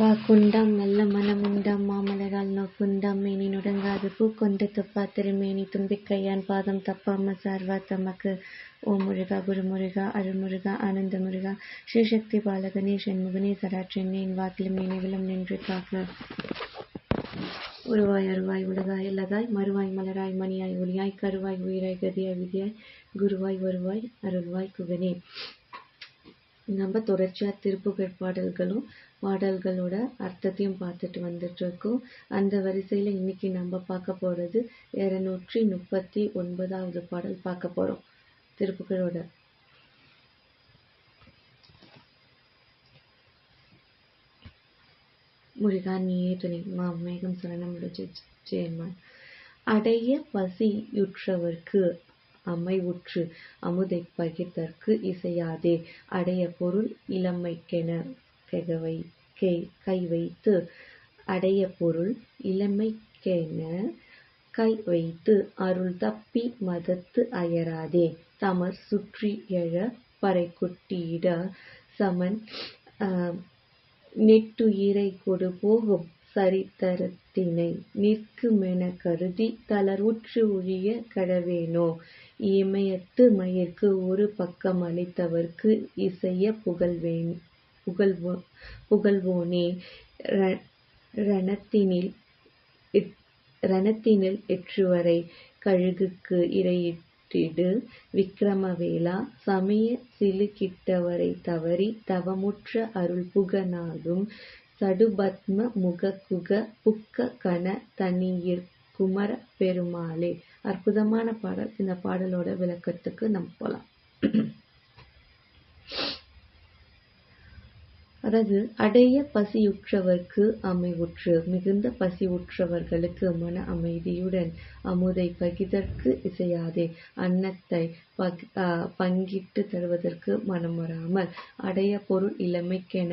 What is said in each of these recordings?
வாக்குண்டாம் நல்ல மனமுண்டாம் மாமலரால் நோக்குண்டாம் மேனி நுடங்காது பூக்கொண்ட துப்பா திருமேனி தும்பிக்கையான் பாதம் தப்பாம சார்வா தமக்கு. ஓம் முருகா குருமுருகா அருள்முருகா ஆனந்த முருகா ஸ்ரீசக்தி பாலகனே சண்முகனே சராட்சென்னே என் வாக்கிலும் நினைவிலும் நின்று காக்க. உருவாய் அருவாய் உலகாய் இல்லதாய் மறுவாய் மலராய் மணியாய் ஒளியாய் கருவாய் உயிராய் கதியாய் விதியாய் குருவாய் வருவாய் அருள்வாய் குகனே. நம்ம தொடர்ச்சியா திருப்புகழ் பாடல்களும் பாடல்களோட அர்த்தத்தையும் பார்த்துட்டு வந்துட்டு இருக்கோம் அந்த வரிசையில இன்னைக்கு நம்ம பார்க்க போறது இருநூற்றி முப்பத்தி ஒன்பதாவது பாடல் பார்க்க போறோம். திருப்புகளோட. முருகா நீயே துணை மா மேகம் சரணம் சேர்மான். அடைய பசியுற்றவர்க்கு அமைவுற்று அமுதை பகிர்தற்கு இசையாதே. அடைய பொருள் இளமைக்கென. கெகவை கை வைத்து அடைய பொருள் இளமைக்கென கை வைத்து அருள் தப்பி மதத்து அயராதே. தமர் சுற்றி எழ பறைக்குட்டியிட சமன் நெட்டுயிரை கொடு போகும் சரித்தரத்தினை நிற்குமென கருதி தளர்வுற்று ஒழிய கடவேனோ. இமயத்து மயிர்க்கு ஒரு பக்கம் அளித்தவர்க்கு இசைய புகழ்வேன் புகழ்வோ புகழ்வோனே. ரணத்தினில் ரணத்தினில் எற்றுவரை கழுகுக்கு இரையிட்டிடு. விக்கிரமவேலா சமய சிலுக்கிட்டவரை தவறி தவமுற்ற அருள் புகனாகும் சடுபத்ம முக குக புக்க கன தனியிற் குமர பெருமாளே. அற்புதமான பாடல். இந்த பாடலோட விளக்கத்துக்கு நம்ம போலாம். அதாவது அடைய பசியுற்றவர்க்கு அமைவுற்று மிகுந்த பசியுற்றவர்களுக்கு மன அமைதியுடன் அமுதை பகிதற்கு இசையாதே. அன்னத்தை பங்கிட்டு தருவதற்கு மனம் வராமல் அடைய பொருள் இளமைக்கென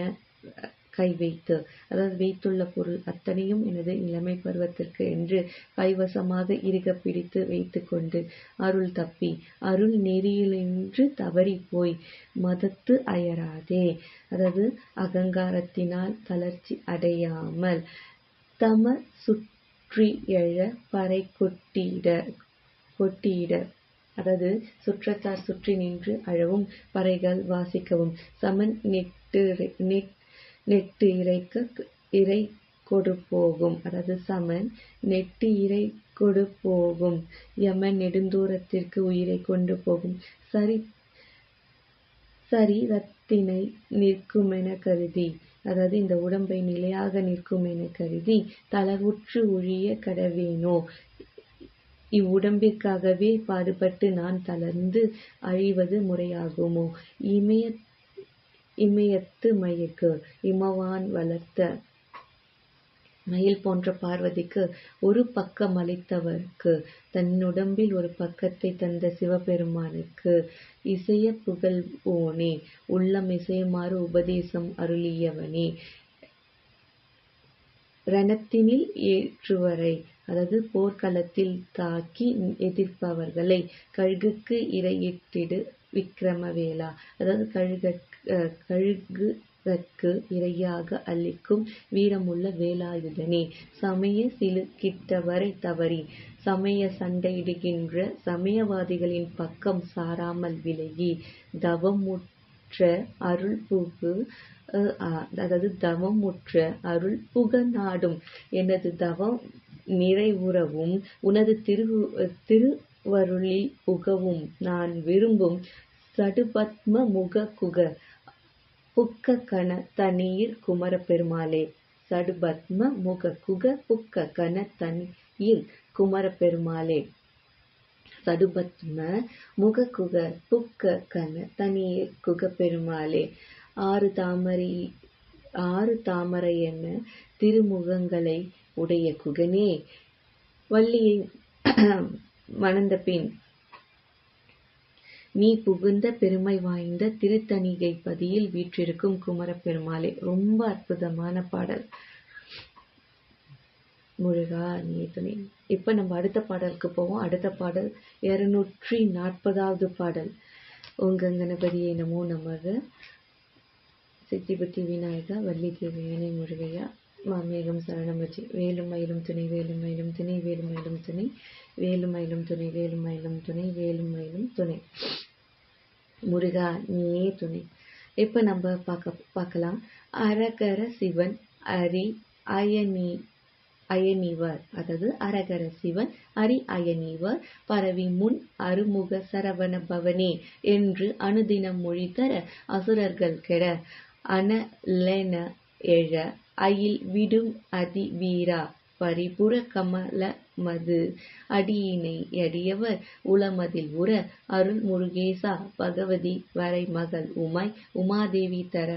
கை வைத்து. அதாவது வைத்துள்ள பொருள் அத்தனையும் எனது இளமை பருவத்திற்கு என்று கைவசமாக இருக பிடித்து வைத்து கொண்டு அருள் தப்பி அருள் நெறியிலின்று தவறி போய் மதத்து அயராதே. அதாவது அகங்காரத்தினால் தளர்ச்சி அடையாமல் தம சுற்றி எழ பறை கொட்டிட கொட்டியிட அதாவது சுற்றத்தார் சுற்றி நின்று அழவும் பறைகள் வாசிக்கவும். சமன் நெட்டு நெட் நெட்டு இறைக்க இறை கொடு போகும். அதாவது சமன் நெட்டு இறை கொடு போகும். யமன் நெடுந்தூரத்திற்கு உயிரை கொண்டு போகும். சரி சரீரத்தினை நிற்கும் நிற்குமென கருதி. அதாவது இந்த உடம்பை நிலையாக நிற்கும் என கருதி தலவுற்று ஒழிய கடவேனோ? இவ்வுடம்பிற்காகவே பாடுபட்டு நான் தளர்ந்து அழிவது முறையாகுமோ? இமய இமயத்து மயக்கு இமவான் வளர்த்த மயில் போன்ற பார்வதிக்கு ஒரு பக்கம் அளித்தவர்க்கு தன்னுடம்பில் ஒரு பக்கத்தை தந்த சிவபெருமானுக்கு இசைய புகழ்வோனே உள்ளம் இசையுமாறு உபதேசம் அருளியவனே. ரணத்தினில் ஏற்றுவரை அதாவது போர்க்களத்தில் தாக்கி எதிர்ப்பவர்களை கழுகுக்கு இரையிட்டிடு விக்ரமவேலா அதாவது கழுக கழுகுதற்கு இரையாக அளிக்கும் வீரமுள்ள வேலாயுதனே. சமய சிலுக்கிட்டவரை தவறி சமய சண்டையிடுகின்ற சமயவாதிகளின் பக்கம் சாராமல் விலகி தவமுற்ற அருள் புகு அதாவது தவமுற்ற அருள் புக நாடும் எனது தவம் நிறைவுறவும் உனது திரு திருவருளில் புகவும். நான் விரும்பும் சடுபத்ம முக குக புக்க கண தனியிர் குமர பெருமாளே சடுபத்ம முக குக புக்க கண தனியில் குமரப்பெருமாளே. சடுபத்ம முக குக புக்க கண தனியிர் குக பெருமாளே ஆறு தாமரை ஆறு தாமரை என்ன திருமுகங்களை உடைய குகனே. வள்ளியை மணந்த பின் நீ புகுந்த பெருமை வாய்ந்த திருத்தணிகை பதியில் வீற்றிருக்கும் குமரப்பெருமாளே. ரொம்ப அற்புதமான பாடல். முருகா நீ துணை. இப்ப நம்ம அடுத்த பாடலுக்கு போவோம். அடுத்த பாடல் இருநூற்றி நாற்பதாவது பாடல். உங்க கணபதியை நமோ நமக. சித்தி புத்தி விநாயகா வள்ளி தேவையானை முருகையா. மாமேகம் சரணம் வச்சு வேலும் மயிலும் துணை வேலும் மயிலும் துணை வேலும் மயிலும் துணை வேலும் மயிலும் துணை வேலும் மயிலும் துணை வேலும் மயிலும் துணை. முருகா நீயே துணை. இப்போ நம்ம பார்க்க பார்க்கலாம்? அரகர சிவன் அரி அயனி அயனிவர். அதாவது அரகர சிவன் அரி அயனிவர். பரவி முன் அருமுக சரவண பவனே என்று அனுதினம் மொழி தர அசுரர்கள் கெட. அனலென எழ அயில் விடும் அதி வீரா பரிபுர கமல மது அடியினை அடியவர் உளமதில் உற. அருள் முருகேசா. பகவதி வரை மகள் உமாய். உமாதேவி தர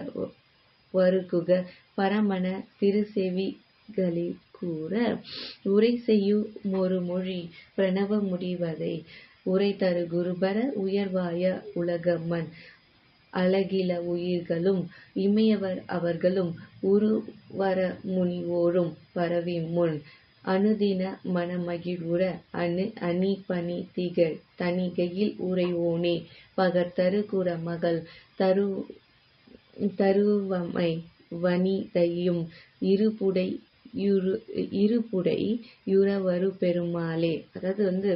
வருகுக. பரமண திருசெவிகளே கூற. உரை செய்யும் ஒரு மொழி பிரணவ முடிவதை. உரை தரு குருபர. உயர்வாய உலகம்மன். அழகில உயிர்களும் இமையவர் அவர்களும் உருவர முனிவோரும் பரவி முன் அனுதின மனமகிழ்வுற அணு அணி பணி திகழ் தணிகையில் உரைவோனே பகர்தரு குற மகள் தரு தருவமை வனிதையும் இருபுடை இரு இருபுடை யுறவரு பெருமாளே. அதாவது வந்து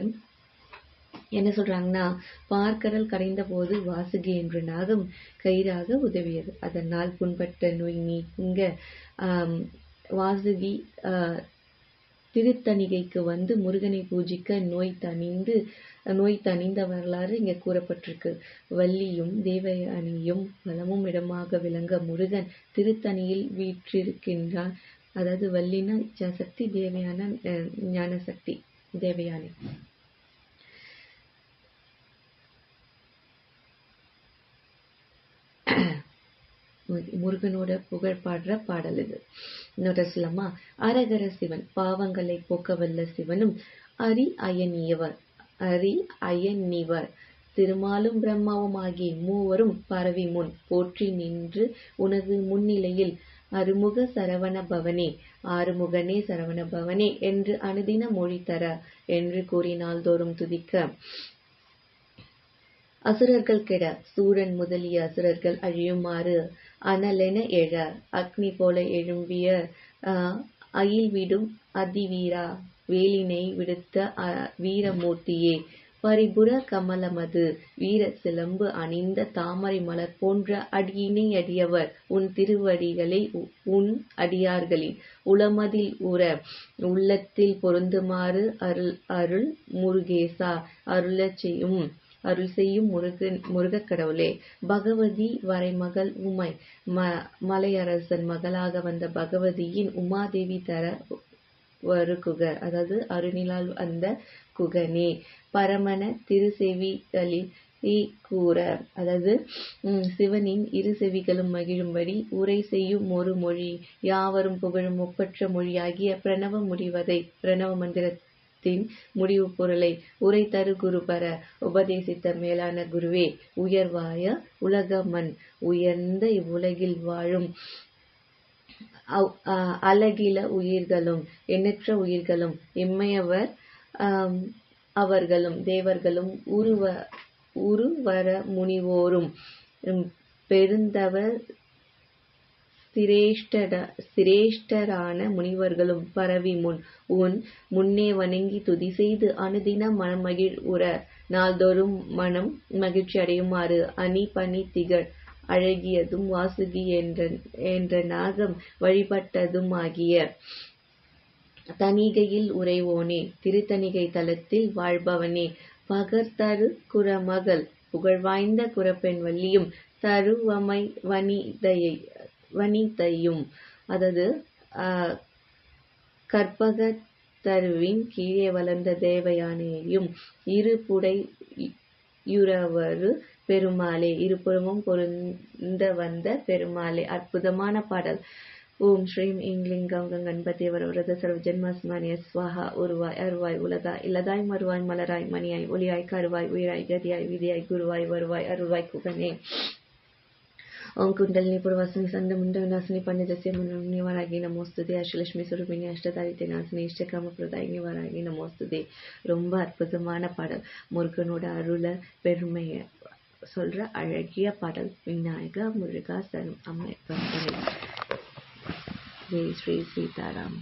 என்ன சொல்றாங்கன்னா பார்க்கடல் கரைந்த போது வாசுகி என்ற நாகம் கயிறாக உதவியது. அதனால் புண்பட்ட நோய் நீங்க வாசுகி திருத்தணிகைக்கு வந்து முருகனை பூஜிக்க நோய் தணிந்து நோய் தணிந்த வரலாறு இங்கே கூறப்பட்டிருக்கு. வள்ளியும் தேவயானியும் வளமும் இடமாக விளங்க முருகன் திருத்தணியில் வீற்றிருக்கின்றான். அதாவது வள்ளினா இச்சாசக்தி தேவையான ஞான சக்தி தேவயானி. முருகனோட புகழ் பாடுற பாடல் இது. இன்னொரு சொல்லமா அரகர சிவன் பாவங்களை போக்க வல்ல சிவனும் அரி அயனியவர் அரி அயனிவர். திருமாலும் பிரம்மாவும் ஆகிய மூவரும் பரவி முன் போற்றி நின்று உனது முன்னிலையில் அருமுக சரவண பவனே ஆறுமுகனே சரவண பவனே என்று அனுதின மொழி தர என்று கூறினால் தோறும் துதிக்க. அசுரர்கள் கெட சூரன் முதலிய அசுரர்கள் அழியுமாறு அனலென எழ அக்னி போல எழும்பிய அயில் விடும் அதிவீரா வேலினை விடுத்த வீரமூர்த்தியே. பரிபுர கமலமது வீர சிலம்பு அணிந்த தாமரை மலர் போன்ற அடியினை அடியவர். உன் திருவடிகளை உன் அடியார்களின் உளமதில் உற உள்ளத்தில் பொருந்துமாறு அருள் அருள் முருகேசா. அருளச் செய்யும் அருள் செய்யும் முருகன் முருகக் கடவுளே. பகவதி வரைமகள் உமை. ம மலையரசன் மகளாக வந்த பகவதியின் உமாதேவி தர வருகுக. அதாவது அருணிலால் அந்த குகனே. பரமன திருசெவிகளில் கூற. அதாவது சிவனின் இரு செவிகளும் மகிழும்படி உரை செய்யும் ஒரு மொழி. யாவரும் புகழும் ஒப்பற்ற மொழியாகிய பிரணவ முடிவதை பிரணவ தின் முடிவு பொருளை உரை தரு குருபர உபதேசித்த மேலான குருவே உயர்வாய உலகமன் உயர்ந்த இவ்வுலகில் வாழும் அழகில உயிர்களும் எண்ணற்ற உயிர்களும் இம்மையவர் அவர்களும் தேவர்களும் உருவ உருவர முனிவோரும் பெருந்தவர் சிரேஷ்டர சிரேஷ்டரான முனிவர்களும் பரவி முன் உன் முன்னே வணங்கி துதி செய்து அனுதின மனமகிழ் உற நாள்தோறும் மனம் மகிழ்ச்சி அடையுமாறு அணி பணி திகழ் அழகியதும் வாசுகி என்ற என்ற நாகம் வழிபட்டதும் ஆகிய தணிகையில் உறைவோனே திருத்தணிகை தலத்தில் வாழ்பவனே பகர்தரு குரமகள் புகழ்வாய்ந்த குரப்பெண் வள்ளியும் தருவமை வனிதையை வனிதையும் அதாவது கற்பக தருவின் கீழே வளர்ந்த தேவயானையையும் இருபுடை யுறவரு பெருமாளே இருபுறமும் பொருந்த வந்த பெருமாளே. அற்புதமான பாடல். ஓம் ஸ்ரீம் இங்லிங்கம் கண்பதி வரவரத சர்வ ஜென்மஸ்மானிய ஸ்வாஹா உருவாய் அருவாய் உலதா இல்லதாய் மறுவாய் மலராய் மணியாய் ஒளியாய் கருவாய் உயிராய் கதியாய் விதியாய் குருவாய் வருவாய் அருள்வாய் குகனே. ఓం కుండలిని పురవాసిని సందముండ నాశిని పంచజస్య మనోని వారాగి నమోస్తుది அஷ்டலட்சுமி சுரூபிணி அஷ்டதாரித்தை நாசினி இஷ்டகிராம பிரதாயினி வராகி நமோஸ்துதி ரொம்ப அற்புதமான பாடல் முருகனோட அருள பெருமையை சொல்ற அழகிய பாடல் விநாயக முருகா சரண் அம்மை ஜெய் ஸ்ரீ சீதாராம்